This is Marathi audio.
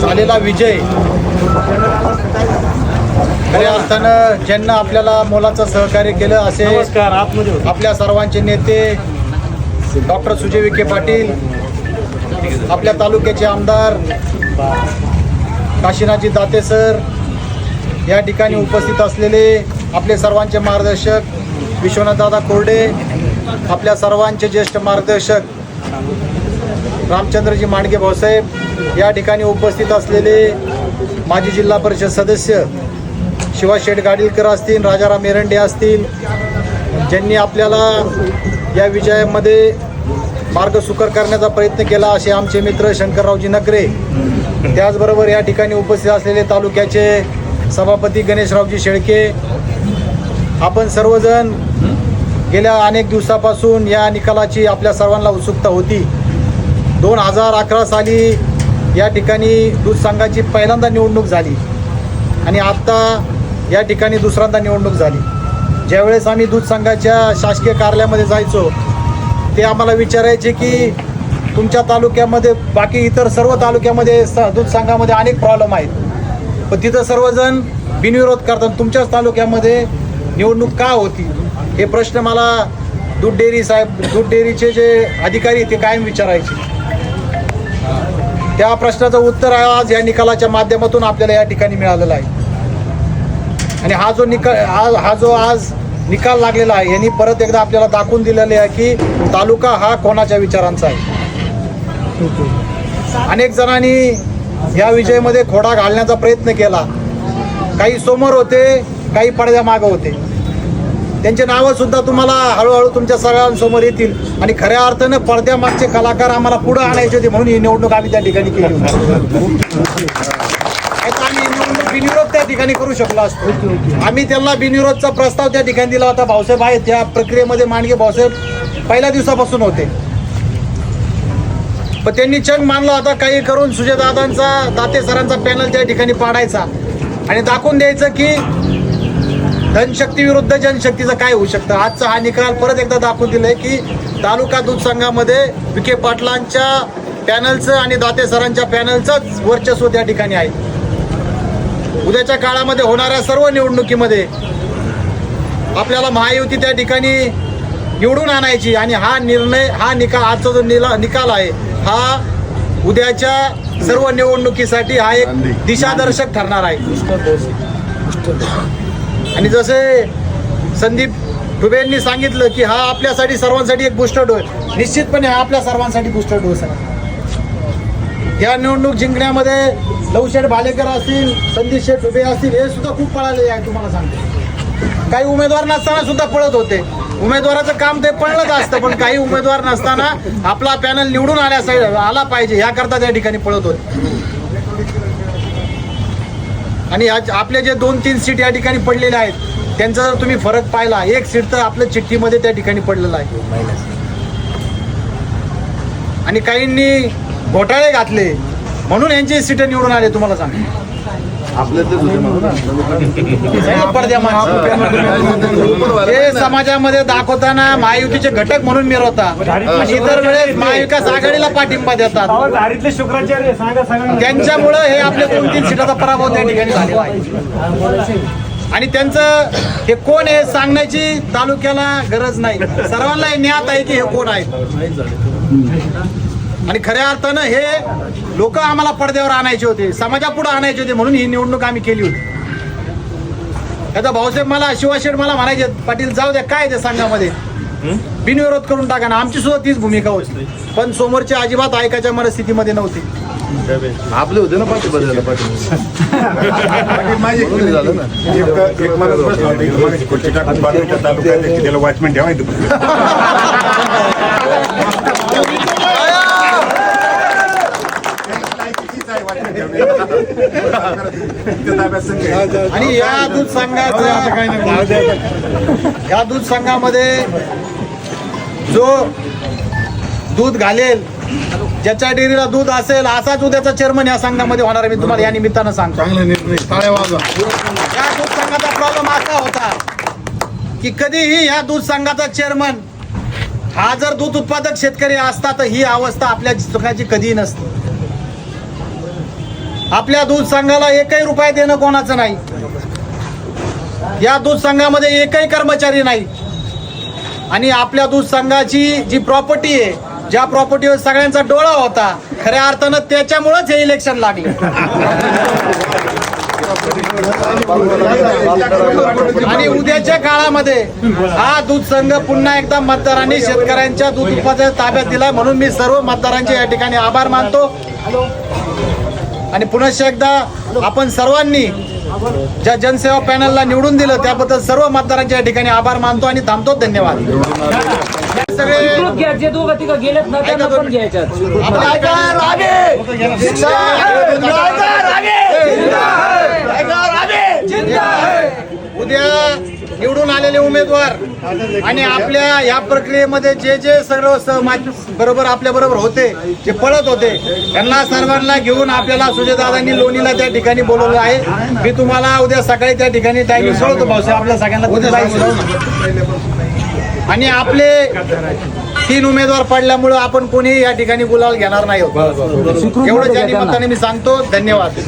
झालेला विजय खऱ्या अर्थानं ज्यांना आपल्याला मोलाचं सहकार्य केलं असे. आपल्या सर्वांचे नेते डॉक्टर सुजय विखे पाटील आपल्या तालुक्याचे आमदार काशीनाथजी दाते सर या ठिकाणी उपस्थित असलेले आपले सर्वांचे मार्गदर्शक विश्वनाथदादा कोरडे आपल्या सर्वांचे ज्येष्ठ मार्गदर्शक रामचंद्रजी मांडगे भाऊसाहेब या ठिकाणी उपस्थित असलेले माजी जिल्हा परिषद सदस्य शिवा शेठ गाडीलकर असतील राजाराम एरंडे असतील ज्यांनी आपल्याला या विजयामध्ये मार्ग सुकर करण्याचा प्रयत्न केला असे आमचे मित्र शंकररावजी नकरे त्याचबरोबर या ठिकाणी उपस्थित असलेले तालुक्याचे सभापती गणेशरावजी शेळके आपण सर्वजण गेल्या अनेक दिवसापासून या निकालाची आपल्या सर्वांना उत्सुकता होती. दोन हजार अकरा साली या ठिकाणी दूध संघाची पहिल्यांदा निवडणूक झाली. आणि आत्ता या ठिकाणी दुसऱ्यांदा निवडणूक झाली. ज्यावेळेस आम्ही दूध संघाच्या शासकीय कार्यालयामध्ये जायचो ते आम्हाला विचारायचे की तुमच्या तालुक्यामध्ये बाकी इतर सर्व तालुक्यामध्ये स- दूध संघामध्ये अनेक प्रॉब्लेम आहेत. पण तिथं सर्वजण बिनविरोध करतात. तुमच्याच तालुक्यामध्ये निवडणूक का होती? हे प्रश्न मला दूध डेअरी साहेब दूध डेअरीचे जे अधिकारी ते कायम विचारायचे. त्या प्रश्नाचं उत्तर आज या निकालाच्या माध्यमातून आपल्याला या ठिकाणी मिळालेलं आहे. आणि हा जो निकाल हा हा जो आज निकाल लागलेला आहे यांनी परत एकदा आपल्याला दाखवून दिलेले आहे की तालुका हा कोणाच्या विचारांचा आहे. अनेक जणांनी या विजयमध्ये खोडा घालण्याचा प्रयत्न केला. काही समोर होते काही पडद्या मागं होते. त्यांचे नावं सुद्धा तुम्हाला हळूहळू तुमच्या सगळ्यांसमोर येतील. आणि खऱ्या अर्थानं पडद्यामागचे कलाकार आम्हाला पुढे आणायचे होते म्हणून ही निवडणूक आम्ही त्या ठिकाणी केली आम्ही निवडणूक बिनविरोध त्या ठिकाणी करू शकलो असतो. आम्ही त्यांना बिनविरोधचा प्रस्ताव त्या ठिकाणी दिला होता. भाऊसाहेब आहेत त्या प्रक्रियेमध्ये मांडगे भाऊसाहेब पहिल्या दिवसापासून होते. पण त्यांनी चंग मानला होता काही करून सुजयदादांचा दाते सरांचा पॅनल त्या ठिकाणी पाडायचा. आणि दाखवून द्यायचं की धनशक्ती विरुद्ध जनशक्तीचं काय होऊ शकतं? आजचा हा निकाल परत एकदा दाखवून दिलाय की तालुका दूध संघामध्ये विखे पाटलांच्या पॅनलचं आणि दाते सरांच्या पॅनलचंच वर्चस्व त्या ठिकाणी आहे. उद्याच्या काळामध्ये होणाऱ्या सर्व निवडणुकीमध्ये आपल्याला महायुती त्या ठिकाणी निवडून आणायची आणि हा निर्णय हा निकाल आजचा जो निला निकाल आहे हा उद्याच्या सर्व निवडणुकीसाठी हा एक दिशादर्शक ठरणार आहे. आणि जसे संदीप डुबे यांनी सांगितलं की हा आपल्यासाठी सर्वांसाठी एक बुस्टर डोस निश्चितपणे हा आपल्या सर्वांसाठी बुस्टर डोस आहे. या निवडणूक जिंकण्यामध्ये लवशेठ भालेकर असतील संदीप शेठ दुबे असतील हे सुद्धा खूप पळाले आहे तुम्हाला सांगते. काही उमेदवार नसताना सुद्धा पळत होते. उमेदवाराचं काम ते पळलंच असतं पण काही उमेदवार नसताना आपला पॅनल निवडून आल्यासाठी आला पाहिजे याकरता त्या ठिकाणी पळत होते. आणि आज आपले जे दोन तीन सीट या ठिकाणी पडलेले आहेत त्यांचा जर तुम्ही फरक पाहिला एक सीट तर आपल्या चिठ्ठीमध्ये त्या ठिकाणी पडलेलं आहे. आणि काहींनी घोटाळे घातले म्हणून यांची सीट निवडून आले तुम्हाला सांग हे समाजामध्ये दाखवताना महायुतीचे घटक म्हणून मिरवता. इतर वेळेस महाविकास आघाडीला पाठिंबा देतात. शुक्राचार्य त्यांच्यामुळं हे आपल्या दोन तीन सीटाचा पराभव त्या ठिकाणी झालेला आहे. आणि त्यांचं हे कोण आहे सांगण्याची तालुक्याला गरज नाही. सर्वांना हे ज्ञात आहे की हे कोण आहे आणि खऱ्या अर्थानं हे लोक आम्हाला पडद्यावर आणायचे होते समाजापुढे आणायचे होते म्हणून ही निवडणूक आम्ही केली होती. आता भाऊसाहेब मला शिवाशेठ मला म्हणायचे पाटील जाऊ द्या काय ते संघामध्ये बिनविरोध करून टाका ना आमची सुद्धा तीच भूमिका होती. पण समोरचे अजिबात ऐकायच्या मनस्थितीमध्ये नव्हती. आपले होते ना पाठी माझी कोणी झालं ना? एक होता खुर्ची टाकून त्याला वॉचमॅन ठेवायचं. आणि या दूध संघाचा या दूध संघामध्ये जो दूध घालेल ज्याच्या डेअरीला दूध असेल असाच उद्याचा चेअरमन या संघामध्ये होणार आहे. मी तुम्हाला या निमित्तानं सांगतो. या दूध संघाचा प्रॉब्लेम असा होता की कधीही या दूध संघाचा चेअरमन हा जर दूध उत्पादक शेतकरी असता तर ही अवस्था आपल्या सुखाची कधीही नसते. आपल्या दूध संघाला एकही रुपये देणं कोणाचं नाही. या दूध संघामध्ये एकही कर्मचारी नाही. आणि आपल्या दूध संघाची जी प्रॉपर्टी आहे ज्या प्रॉपर्टीवर सगळ्यांचा डोळा होता खऱ्या अर्थानं त्याच्यामुळेच हे इलेक्शन लागले. आणि उद्याच्या काळामध्ये हा दूध संघ पुन्हा एकदा मतदारांनी शेतकऱ्यांच्या दूध उत्पादन ताब्यात दिला म्हणून मी सर्व मतदारांचे या ठिकाणी आभार मानतो. आणि पुनश्च एकदा आपण सर्वांनी ज्या जनसेवा पॅनलला निवडून दिलं त्याबद्दल सर्व मतदारांचे या ठिकाणी आभार मानतो आणि थांबतो. धन्यवाद. सगळे! उद्या निवडून आलेले उमेदवार. आणि आपल्या या प्रक्रियेमध्ये जे जे सर्व सहमाज बरोबर आपल्या बरोबर होते जे पळत होते त्यांना सर्वांना घेऊन आपल्याला सुजयदादांनी लोणीला त्या ठिकाणी बोलवलं आहे. मी तुम्हाला उद्या सकाळी त्या ठिकाणी टायमिंग कळवतो भाऊसाहेब. आपल्या सगळ्यांना उद्या आणि आपले तीन उमेदवार पडल्यामुळं आपण कोणी या ठिकाणी गुलाल घेणार नाही एवढं ज्या निमित्ताने मी सांगतो धन्यवाद.